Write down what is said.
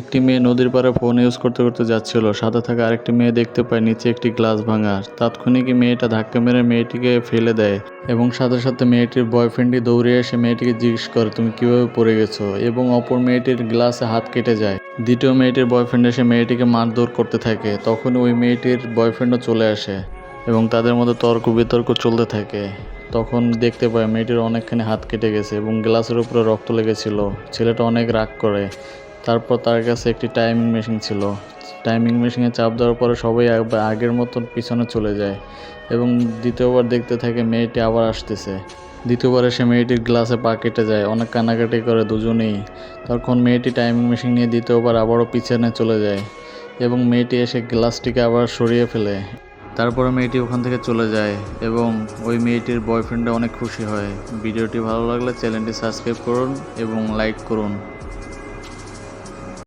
একটি মেয়ে নদীর পাড়ে ফোন ইউজ করতে করতে যাচ্ছিল। সাথে থাকা আরেকটি মেয়ে দেখতে পায় নিচে একটি গ্লাস ভাঙা। তাৎক্ষণিকই মেয়েটা ধাক্কা মেরে মেয়েটিকে ফেলে দেয় এবং সাথে সাথে মেয়েটির বয়ফ্রেন্ডই দৌড়ে এসে মেয়েটিকে জিজ্ঞেস করে, তুমি কীভাবে পড়ে গেছো? এবং অপর মেয়েটির গ্লাসে হাত কেটে যায়। দ্বিতীয় মেয়েটির বয়ফ্রেন্ড এসে মেয়েটিকে মারধর করতে থাকে। তখন ওই মেয়েটির বয়ফ্রেন্ডও চলে আসে এবং তাদের মধ্যে তর্ক বিতর্ক চলতে থাকে। তখন দেখতে পায় মেয়েটির অনেকখানি হাত কেটে গেছে এবং গ্লাসের উপরে রক্ত লেগেছিল। ছেলেটা অনেক রাগ করে। তারপর তার কাছে একটি টাইমিং মেশিন ছিল। টাইমিং মেশিনে চাপ দেওয়ার পরে সবাই আগের মতন পিছনে চলে যায় এবং দ্বিতীয়বার দেখতে থাকে মেয়েটি আবার আসতেছে। দ্বিতীয়বার এসে মেয়েটির গ্লাসে পা কেটে যায়, অনেক কানাকাটি করে দুজনেই। তখন মেয়েটি টাইমিং মেশিন নিয়ে দ্বিতীয়বার আবারও পিছনে চলে যায় এবং মেয়েটি এসে গ্লাসটিকে আবার সরিয়ে ফেলে। তারপরে মেয়েটি ওখান থেকে চলে যায় এবং ওই মেয়েটির বয়ফ্রেন্ডে অনেক খুশি হয়। ভিডিওটি ভালো লাগলে চ্যানেলটি সাবস্ক্রাইব করুন এবং লাইক করুন।